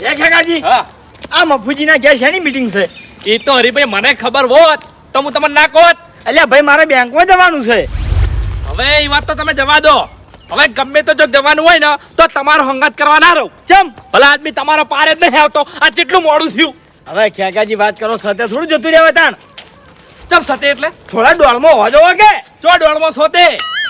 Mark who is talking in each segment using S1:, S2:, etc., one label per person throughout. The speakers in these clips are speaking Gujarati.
S1: એ ખેગાજી
S2: હા.
S1: આ મફુજીના ઘેર શેની મીટિંગ છે?
S2: એ તો હરીભાઈ મને ખબર હોત તો હું તમને ના કહોત.
S1: અલ્યા ભાઈ મારે બેંકમાં જવાનું છે.
S2: હવે એ વાત તો તમે જવા દો. હવે ગમે તો જો જવાનું હોય ને તો તમારો હંગાત કરવા ના રહું.
S1: ચમ.
S2: ભલા આદમી તમારો પાર જ નહીં આવતો. આ જેટલું મોડું થયું.
S1: હવે ખેગાજી વાત કરો સતે થોડું જતું રહેવા તાણ.
S2: ચમ સતે એટલે?
S1: થોડા દોડમાં હોવા જોવો કે?
S2: ચો દોડમાં સોતે.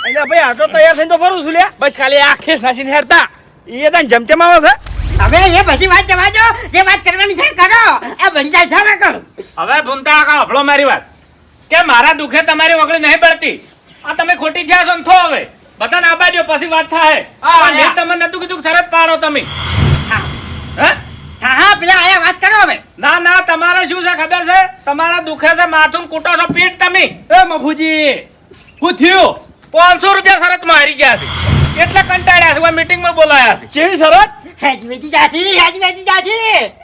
S1: અલ્યા ભાઈ આટલો તૈયાર થઈને તો ફરું છું લ્યા.
S2: બસ ખાલી આ ખેસ નાસીને હેરતા.
S1: એ તાન જમતેમ આવે છે.
S3: હવે એ બધી વાત જવા દો. જે વાત કરવાની છે કરો. આ બની જાય છે હવે કરો.
S4: હવે ભૂમતા કાકા હફળો મારી વાત. કે મારા દુખે તમારી વગડી નહીં પડતી આ તમે ખોટી જ્યાં છો ને થો હવે. બધાને આબાજો પછી વાત થાય.
S2: હા,
S4: મેં તમને નતું કીધું કે શરત પાડો તમે.
S3: હા.
S4: હે?
S3: હા હા પેલા આયા વાત કરો હવે.
S4: ના ના તમારે શું છે ખબર છે? તમારા દુખે છે માથું કૂટો છો પીઠ તમે.
S2: એ મફુજી
S4: હું થયું? પાંચસો રૂપિયા શરતમાં હારી ગયા છે. એટલે કંટાળ્યા છે મીટિંગમાં બોલાયા છે.
S1: ચેવી શરત?
S3: હેજ વેચી જાતી હેજ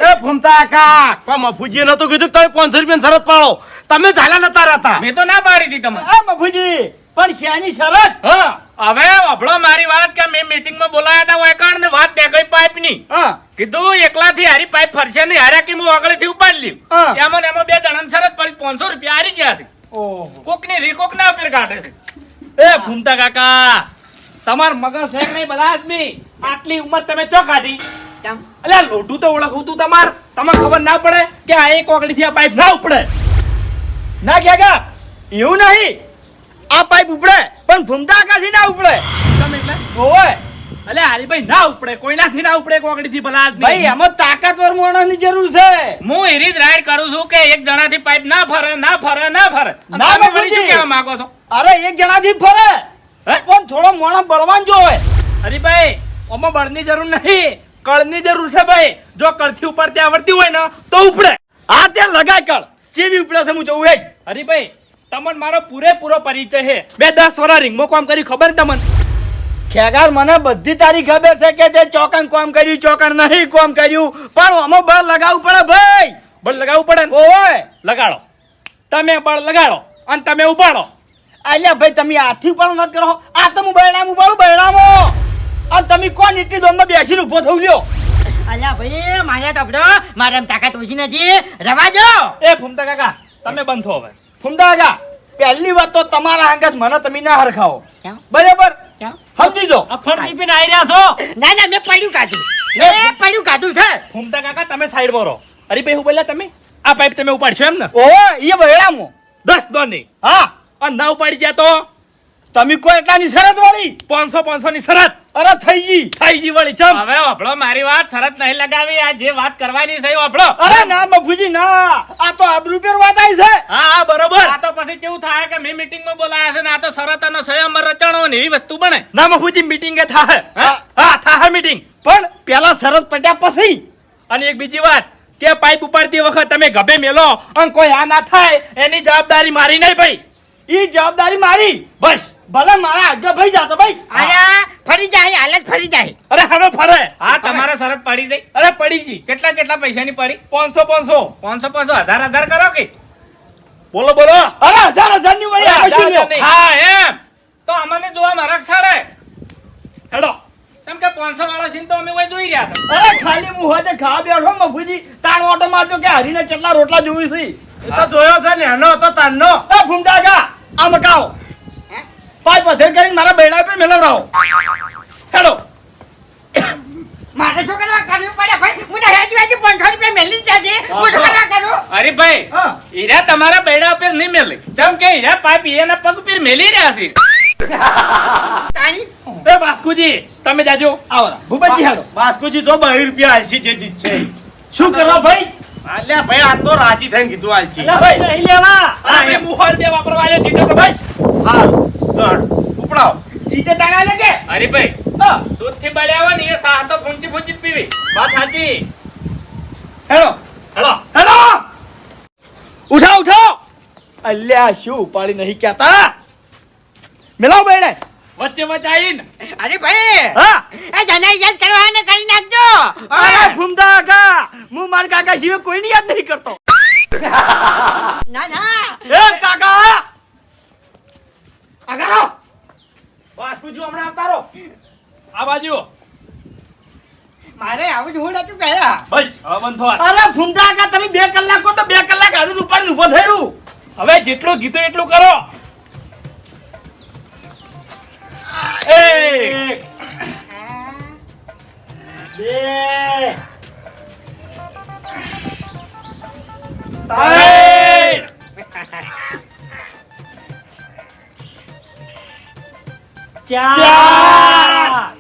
S5: એ ભૂમતા કા કોઈ મફુજીએ નતું કીધું તમે પાંચસો રૂપિયા શરત પાડો. તમે ઝાલા નતા રહેતા.
S4: મેં તો ના પાડી હતી તમને.
S1: આ મફુજી પણ શેની શરત?
S4: હા હવે અભળો મારી વાત કે મેં મીટિંગમાં બોલાયા હતા વાયકણ ને વાત ત્યાં ગઈ પાઇપની.
S1: હા.
S4: કીધું એકલાથી હારી પાઇપ ફરશે નહીં. હાર્યા કે હું આગળથી ઉપાડી
S1: હા.
S4: એમાં ને એમાં બે જણાને શરત પડી. પાંચસો રૂપિયા હારી ગયા છે. કોકની રી કોક ના ફેર કાઢે છે.
S2: એ ભૂમતા કાકા તમાર મગજ છે નહીં બધા આદમી? આટલી ઉંમર તમે ચો કાઢી? અલ્યા લોઢું તો ઓળખવું તું તમાર. તમને ખબર ના પડે કે આ એક ઓગળી થી આ પાઇપ ના ઉપડે.
S1: ના ખેગા એવું નહીં. આ પાઇપ ઉપડે પણ ભૂમતા આકાશી ના ઉપડે.
S2: તમે એટલે?
S1: ઓય
S2: અલ્યા હરીભાઈ ના ઉપડે. કોઈનાથી ના ઉપડે એક ઓગળી થી ભલા આદમી?
S1: ભાઈ એમાં તાકાતવર માણસની જરૂર છે.
S4: હું એરી જ રાઈડ કરું છું કે એક જણાથી પાઇપ ના ફરે ના ફરે ના ફરે.
S1: ના,
S4: તમે શું. કહેવા માંગો છો?
S1: અરે એક જણાથી ફરે. પણ થોડો મોણો બળવાન જોવે
S2: હરીભાઈ ઓમાં બળની જરૂર નહીં. કળની જરૂર છે ભાઈ. જો કળથી ઉપડતી આવડતી હોય ને તો ઉપડે.
S1: આ તે લગાય કળ. ચેવી ઉપડે છે હું જોઉં હેડ.
S2: હરીભાઈ તમને મારો પૂરેપૂરો પરિચય છે. બે દસ વર્ષ રિંગમાં કામ કરી ખબર તમને?
S1: ખેગાર મને બધી તારી ખબર છે કે તે ચોકન કોમ કર્યું ચોકન નહીં કોમ કર્યું. પણ આમાં બળ લગાવવું પડે ભાઈ.
S2: બળ લગાવવું પડે
S1: ઓય.
S2: લગાડો. તમે બળ લગાડો અને તમે ઉપાડો.
S1: અલ્યા ભાઈ તમે આથી પણ મત કરો. આ તો હું બૈરામ બૈરામો. અને તમે કોણ? એટલી દોમમાં બેસીને ઊભો થવું લ્યો.
S3: અલ્યા ભાઈ મારે તો અબડો મારે તાકાત ઓછી નથી. રવા દો.
S2: એ ફૂમતા કાકા તમે બંધ થો હવે.
S1: ફૂમતા કાકા પહેલી વાત તો તમારા અંગત મને તમે ના હરખાવો. બરાબર?
S3: કેમ?
S1: સમજી જો
S2: આ ફળ પીપીને આવી રહ્યા છો?
S3: ના ના મેં પડ્યું કાઢું. મેં પડ્યું કાઢું છે
S2: ફૂમતા કાકા તમે સાઈડમાં રહો. હરીભાઈ હું બોલ્યા તમે? આ પાઇપ તમે ઉપાડશો એમ ને
S1: ઓ એ બહેરામો
S2: દસ દોની. નહીં
S1: હા.
S2: અને ના ઉપાડી ગયા તો?
S1: તમે કોઈ એટલાની શરત વાળી?
S2: પાંચસો પાંચસો ની શરત.
S1: અરે થઈ ગઈ.
S2: થઈ જી વળી ચમ.
S4: હવે આપણો મારી વાત શરત નહીં લગાવી આ જે વાત કરવાની છે આપણો
S1: અરે ના મફુજી ના. આ તો આબરૂ પર વાત આવી છે.
S2: હા હા બરોબર.
S4: આ તો પછી કેવું થાય કે મેં મીટિંગમાં બોલાયા છે ને આ તો શરત અને સંયમ રચણો ને એવી વસ્તુ બને.
S2: ના મફુજી મીટિંગ એ થાય
S1: હા.
S2: હા થાહે મીટિંગ
S1: પણ પેલા શરત પટ્યા પછી.
S2: અને એક બીજી વાત કે પાઇપ ઉપાડતી વખત તમે ગભે મેલો અને કોઈ આ ના થાય એની જવાબદારી મારી નહીં ભાઈ
S1: ઈ જવાબદારી મારી. બસ. ભલે મારા આગળ ભાઈ જાતો ભાઈ
S3: અરે ફરી જાય હાલત ફરી જાય.
S2: અરે હવે ફરે.
S4: હા તમારે શરત પડી ગઈ.
S2: અરે પડી ગઈ.
S4: કેટલા કેટલા પૈસાની પડી?
S2: પાંચસો પાંચસો.
S4: પાંચસો પાંચસો. હજાર હજાર કરો કે?
S2: બોલો બોલો.
S1: અરે હજાર હજારની વળી.
S4: હા એમ. તો અમને જોવા મારા સાડે
S2: હેડો.
S4: કેમ કે પાંચસો વાળો છે તો અમે કોઈ જોઈ રહ્યા છે.
S1: અરે ખાલી હું હોજે ખાવા બેઠો મફુજી તાણ ઓટો મારજો કે હરીને કેટલા રોટલા જોવી છે.
S5: તો જોયો છે ને એનો હતો તારનો.
S1: એ ફૂમતા ગા. આ મકાઓ પાંચ પથેર કરીને મારા બેડા પર મેળવરાવો હેલો.
S3: મારે શું કરવા કરવું પડે ભાઈ? હું તો હેજ વેચી પાંચસો રૂપિયા મેલી જાજે. હું કરવા કરું?
S4: અરે ભાઈ હીરા તમારા બેડા ઉપર નહીં મેલે. જેમ કે હીરા પાઇપ એના પગ પર મેલી રહ્યા છે.
S3: તાણી?
S2: એ બાસ્કુજી તમે જાજો.
S1: આવો ભૂપતજી હેડો
S5: બાસ્કુજી તો બહી રૂપિયા આલસી જે જીત છે.
S1: શું કરવા ભાઈ?
S5: અલ્યા ભાઈ આ તો રાજી થઈને કીધું આલ
S2: છે. ભાઈ નહીં લેવા.
S5: હા,
S2: અમે
S5: એમ.
S2: મુહર બે વાપરવા આલ્યો જીતો તો ભાઈ હા
S5: તો ઉપડાવ.
S1: જીતે તાણા લાગે
S4: અરે ભાઈ દૂધથી બળ્યા હોય ને એ સાહ તો ફૂંચી ફૂંચી પીવી. વાત સાચી.
S1: હેલો.
S2: હેલો.
S1: હેલો. ઉઠાવ ઉઠો અલ્યા શું ઉપાડી નહીં કહેતા? મેલાવ બેડે
S2: વચ્ચે વચાઈન
S3: અરે ભાઈ
S1: હા.
S3: એ જના યાદ કરવાને કરી નાખજો.
S1: અરે ફૂમતા કાકા હું મારા કાકા સિવાય કોઈની યાદ નહીં કરતો.
S3: ના ના.
S1: એ કાકા! આગળ આવો.
S5: બાસ્કુજી હમણાં આવતારો.
S2: આ બાજુ
S3: મારે આવું જ હું નતું પહેલા.
S2: બસ હવે બંધ થવા
S1: અરે ફૂમતા કાકા તમે બે કલાક તો બે કલાક આડું ઉપાડીને ઊભો થયું.
S2: હવે જેટલું કીધું એટલું કરો. એક.
S1: બે.
S2: ત્રણ
S1: ચાર.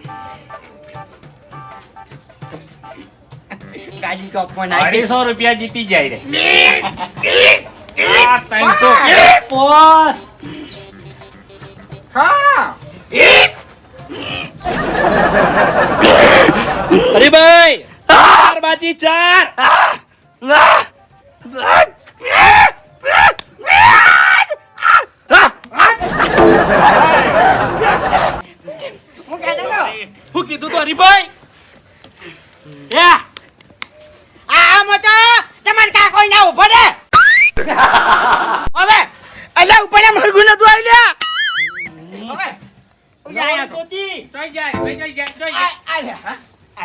S3: ગાડી ફોન
S4: અઢીસો રૂપિયા જીતી જાય રે. આ ત્રણસો
S1: પોસ
S3: હા
S2: હરીભાઈ ચાર બાજી ચાર.
S3: હું
S2: કીધું તો હરીભાઈ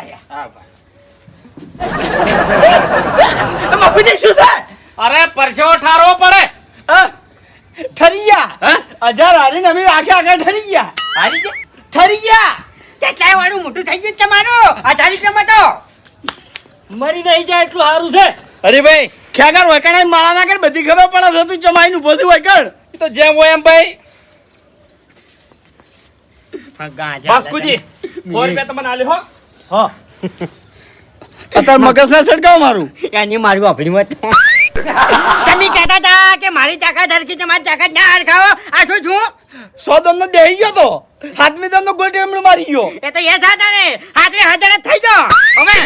S3: હા આ લ્યા
S4: હા, ભાઈ.
S3: મફુજી શું છે
S4: અરે પરસેવો ઠારવો પડે?
S1: ઠરી ગયા? હજાર હારીને અમે આખે આગળ ઠરી ગયા
S4: હારી ગયા?
S1: ઠરી ગયા
S3: કેટલાય વાળું મોટું થઈ ગયું તમારું. હજાર રૂપિયામાં તો.
S1: મરી નહીં જાય એટલું સારું છે.
S2: હરીભાઈ
S1: ખ્યાગર વૈકણા માળા ના કર બધી ખબર પડે છે. તું જમાઈ નું બધું વૈકણ
S2: તો જેમ હોય એમ ભાઈ. બાસ્કુજી ફોર રૂપિયા તમને આલે હો.
S1: હા. અત્યારે મગજ ના છડકાવ મારું.
S3: એની મારું વાપરી મત તમે કહેતા હતા કે મારી તાકાત છે મારી તાકાત ના હરખાવો. આ શું છું?
S1: સો દમ નો દેહી ગયો તો. હાથમી દમ નો ગોળ ટેમણું મારી ગયો.
S3: એ તો એ થતા ને. હાથરે હાજર થઈ ગયો. હવે.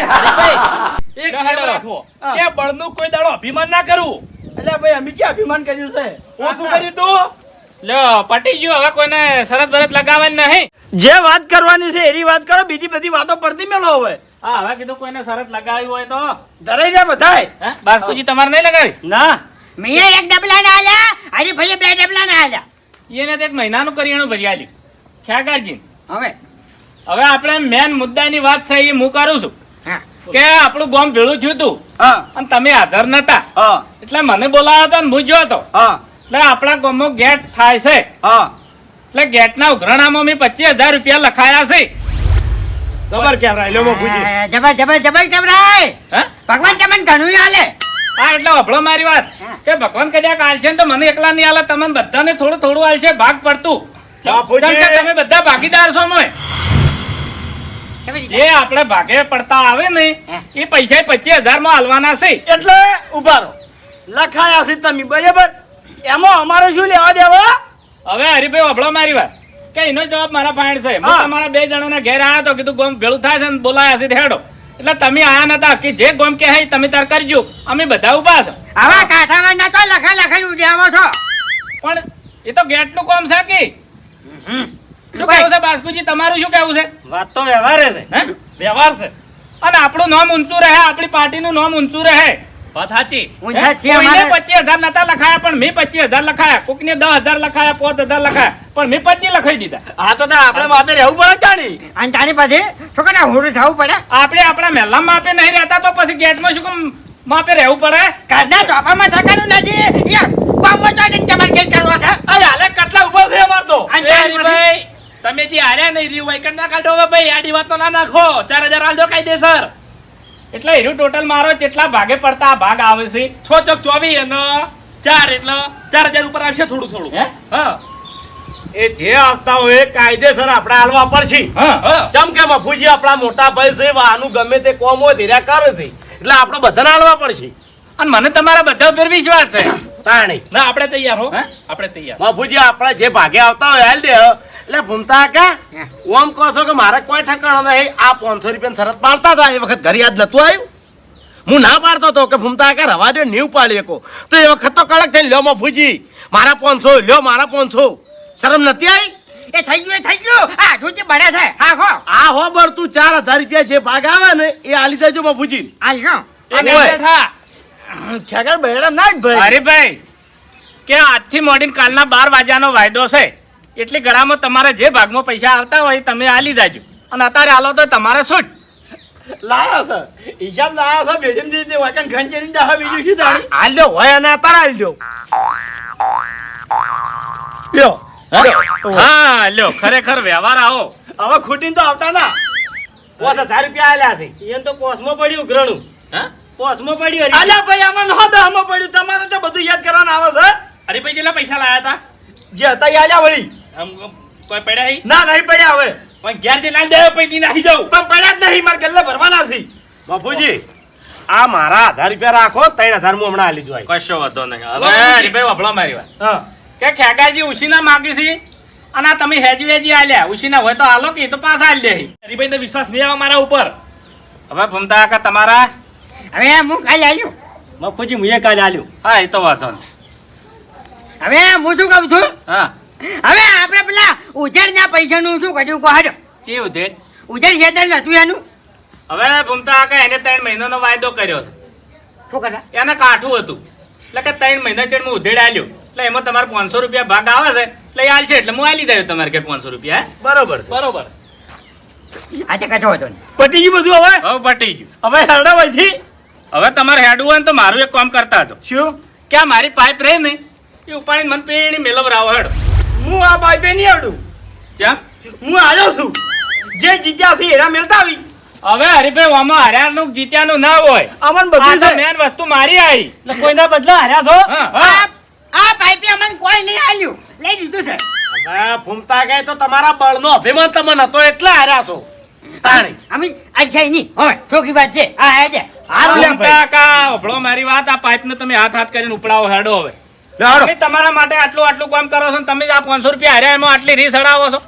S2: એક હાડો રાખો. કે બળનું કોઈ દાડો અભિમાન ના કરવું
S1: એટલે ભાઈ અમે ક્યાં અભિમાન કર્યું છે?
S2: હું શું કર્યું તું?
S4: લ્યો પટી ગયું હવે કોઈને શરત બરત લગાવવાની નહીં.
S1: જે વાત કરવાની છે એની વાત કરો બીજી બધી વાતો પડતી મેલો હવે.
S4: હા હવે કીધું કોઈને શરત લગાવી હોય તો.
S1: ધરાઈ જાય બધાય.
S4: બાસ્કુજી તમારે નહીં લગાવી?
S1: ના.
S3: મેં એક ડબલા ના આલ્યા હરી ભાઈએ બે ડબલા ના આલ્યા.
S4: એને તો એક મહિનાનું કરિયાણું ભરી આલ્યું ખ્યાગારજી
S3: હવે?
S4: હવે આપણે મેન મુદ્દાની વાત છે એ હું કરું છું. કે આપણું ગામ ભેળું થયું હતું. અને તમે હાજર નતા. એટલે મને બોલાવ્યો હતો ને હું ગયો હતો
S1: હા.
S4: એટલે આપણા ગામમાં ગેટ થાય છે.
S1: હા.
S4: એટલે ગેટના ઉઘરાણામાં મેં પચીસ હજાર રૂપિયા લખાયા છે.
S1: જબર કેમ રાયલો બાપુજી
S3: જબર જબર જબર
S4: હે?
S3: ભગવાન તમને ઘણું આલે
S4: હા એટલે અભળો મારી વાત. કે ભગવાન કદાચ આલશે ને તો મને એકલા નહીં આલે તમને બધાને થોડું થોડું આલશે ભાગ પડતું. તમે બધા ભાગીદાર છો મોય જે આપણે ભાગે પડતા આવે ને એ પૈસા પચીસ હજારમાં હાલવાના છે.
S1: એટલે ઊભા રહો. લખાયા છે તમે બરાબર? એમાં અમારે શું લેવા દેવા?
S4: હવે હરીભાઈ અભળો મારી વાત. કે એનો જવાબ મારા ફાઈન છે. હું. તમારા બે જણાના ઘેર આવ્યા તો કીધું ગોમ ભેળું થાય છે ને બોલાયા છે હેડો. એટલે તમે આયા નતા કે જે ગોમ કે હે તમે તાર કરજો. અમે બધા ઊભા છે.
S3: આવા કાંઠામાં ના તો લખા લખાઈ ઉડ્યાવો છો.
S4: પણ એ તો ગેટનું કામ છે કે? શું કેવું છે બાસ્કુજી તમારું શું કેવું છે?
S2: વાત તો વ્યવહાર છે.
S4: હે?
S2: વ્યવહાર છે.
S4: અને આપણું નામ ઊંચું રહે આપણી પાર્ટીનું નામ ઊંચું રહે.
S2: વાત સાચી.
S3: ઊંઝા છે અમારે
S4: પચીસ હજાર નતા લખાયા પણ મેં પચીસ હજાર લખાયા. કોકને દસ હજાર લખાયા પાંચ હજાર લખાયા પણ મેં પચીસ લખાઈ દીધા.
S1: હા તો આપણે માપે રહેવું પડે તાણી.
S3: અને તારી પછી છોકરા હુરું થવું પડે.
S4: આપણે આપણા મહેલા માપે નહીં રહેતા તો પછી ગેટમાં શું કામ માપે રહેવું પડે?
S3: ઘરના ચોપામાં થકાનું નથી. ગામમાં તો તમારે ગેટ કરવા છે?
S1: અરે હાલે કેટલા ઊભો છે અમાર તો.
S2: તમે જે હાર્યા નહીં રહ્યું હોય ના કાઢો ભાઈ આડી વાત તો ના નાખો. ચાર હજાર હાલ દો કાયદેસર.
S4: એટલે એનું ટોટલ મારો જેટલા ભાગે પડતા આ ભાગ આવે છે.
S2: છ ચોક ચોવીસ અને ચાર એટલે ચાર હજાર ઉપર આવશે થોડું થોડું.
S4: હે?
S2: હા.
S5: એ જે આવતા હોય એ કાયદેસર આપણે હાલવા પડશે. ચમ કે બાપુજી આપણા મોટા ભાઈ છે આનું ગમે તે કોમ હોય ધીરા કરે છે. એટલે આપણે બધાને હાલવા પડશે.
S4: અને મને તમારા બધા ઉપર વિશ્વાસ છે.
S5: તાણી.
S2: ના આપણે તૈયાર હો? આપણે તૈયાર.
S5: બાપુજી આપણે જે ભાગે આવતા હોય હાલ દે. એટલે ભૂમતા કા? ઓમ કહો છો કે મારે કોઈ ઠકાણો નહીં. આ પાંચસો રૂપિયા શરત પાડતા હતા. એ વખત ઘરે યાદ નતું આવ્યું? હું ના પાડતો હતો કે ભૂમતા કા રવા દે નીવ પાડી શકો તો એ વખત તો કડક થઈને લ્યો મફુજી. મારા પાંચસો લ્યો મારા પાંચસો. શરમ નથી આવી?
S3: એ થઈ ગયું એ થઈ ગયું. આ જોજે બડે છે હા હો.
S5: આ હો બર તું ચાર હજાર રૂપિયા જે ભાગ આવે ને એ આલી દેજો માં
S3: ફૂજી શું
S2: ગયો
S5: અને
S2: બેઠા.
S1: ખ્યાગર બેડા ના ભાઈ.
S4: અરે ભાઈ કે આજથી મોડીને કાલના બાર વાગ્યાનો વાયદો છે. એટલે ગળામાં તમારે જે ભાગમાં પૈસા આવતા હોય એ તમે આલી જાજો. અને અત્યારે આલો તો તમારે છૂટ
S1: લાયા સર હિસાબ લાયા સર મેડમ જે વાકન ઘન ચેરી દાહા બીજું શું તાણી
S5: આલ્યો લ્યો હોય અને અત્યારે હાલ લ્યો.
S1: લ્યો.
S4: હા લ્યો. ખરેખર વ્યવહાર આવો.
S1: હવે ખૂટીને તો આવતા ના.
S5: પાંચ હજાર રૂપિયા આલ્યા છે.
S3: એમ તો પોસમાં પડ્યું ઉઘરાણું
S4: હા?
S3: પોસમાં પડ્યું.
S1: અલ્યા ભાઈ આમાં નો દહમાં પડ્યું. તમારે તો બધું યાદ કરવાનું આવે છે.
S2: હરીભાઈ કેટલા પૈસા લાયા હતા.
S1: જે હતા એ આલ્યા વળી.
S2: આમ કોઈ પડ્યા હી?
S1: ના નહીં પડ્યા હવે.
S2: પણ ઘેર જે લાલ દેવો પછી નાખી જાઉં.
S1: પણ પડ્યા જ નહીં મારે ગલ્લે ભરવાના છે.
S5: બાપુજી આ મારા હજાર રૂપિયા રાખો ત્રણ હજાર હું હમણાં આલી જોઈ
S4: કશો વાંધો નહીં. હવે. હરીભાઈ વફળો મારી વાત. કે ખેગાજી ઉશીના માગી છે અને આ તમે હેજી વેજી આલ્યા. ઉશીના હોય તો હાલો કે એ તો પાછા આલી દે
S2: હરીભાઈ તો વિશ્વાસ નહીં આવે મારા ઉપર.
S4: હવે ભમતા કા તમારા?
S3: હવે હું કાલે આવ્યું
S1: મફુજી મુએ કાલે આલ્યું.
S4: હા એ તો વાંધો નહીં.
S3: હવે હું શું કહું છું?
S4: હા.
S3: હવે આપણે પેલા ઉજળના પૈસાનું શું કર્યું? કહો હાલો
S4: શી ઉધેર
S3: ઉજળ ખેતર નતું એનું?
S4: હવે ભૂમતા કાકા એને ત્રણ મહિનાનો વાયદો કર્યો છે.
S3: શું કરે?
S4: એને કાઠું હતું. એટલે કે ત્રણ મહિના ચેડ હું ઉધેડ આલ્યો. એટલે એમાં તમારે પાંચસો રૂપિયા ભાગ આવે છે. એટલે એ આલશે એટલે હું આલી દઉં તમારે કે પાંચસો રૂપિયા
S5: બરોબર છે.
S2: બરોબર.
S3: આજે કશો હતો
S1: પટી ગયું બધું હવે?
S4: હવે પટી ગયું.
S1: હવે હેરડા પછી
S4: હવે તમારે હેડવું હોય ને તો મારું એક કામ કરતા હતો
S1: શું?
S4: કે મારી પાઇપ રહે ને એ ઉપાડીને મને પેણી મેલવરાવો હેડો.
S1: હું આ પાઇપે નહીં આવડું
S4: ચા
S1: હું આવ્યો છું. જે જીત્યા છે એના મેલતા આવી.
S4: હવે હરીભાઈ આમાં હર્યાનું જીત્યાનું ના હોય.
S1: અમન બધું છે.
S4: મેન વસ્તુ મારી આવી.
S1: એટલે કોઈના બદલા હાર્યા છો.
S3: આ આ પાઇપે અમને કોઈ નહીં આલ્યું. લઈ લીધું છે.
S5: હવે ફૂમતા ગઈ તો તમારા બળનો અભિમાન તમને હતો એટલે હાર્યા છો. તાણી.
S3: અમે અડસાઈ નહીં હવે ચોખ્ખી વાત છે. આ હે છે.
S5: હારું લે
S4: કાકા, ઓભળો મારી વાત. આ પાઇપને તમે હાથ હાથ કરીને ઉપડાવો હેડો હવે. તમે તમારા માટે આટલું આટલું કામ કરો છો તમે જ આ પાંચસો રૂપિયા હાર્યા એમાં આટલી રીસ અડાવો છો.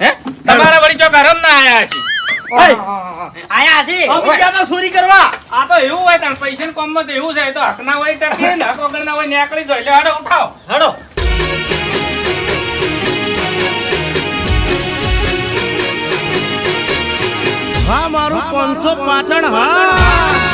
S4: હે? તમારા વળી ચોક હરમ ના આયા છે
S3: આયા છે
S1: અમે ગયા ચોરી કરવા?
S4: આ તો એવું હોય તાણ પૈસા કોમમાં તો એવું છે તો હકના હોય ટકે ને હક વગરના હોય નીકળી જાય. એટલે હાડો ઉઠાવો.
S1: હેડો.
S5: હા મારું પાંચસો પાટણ હા.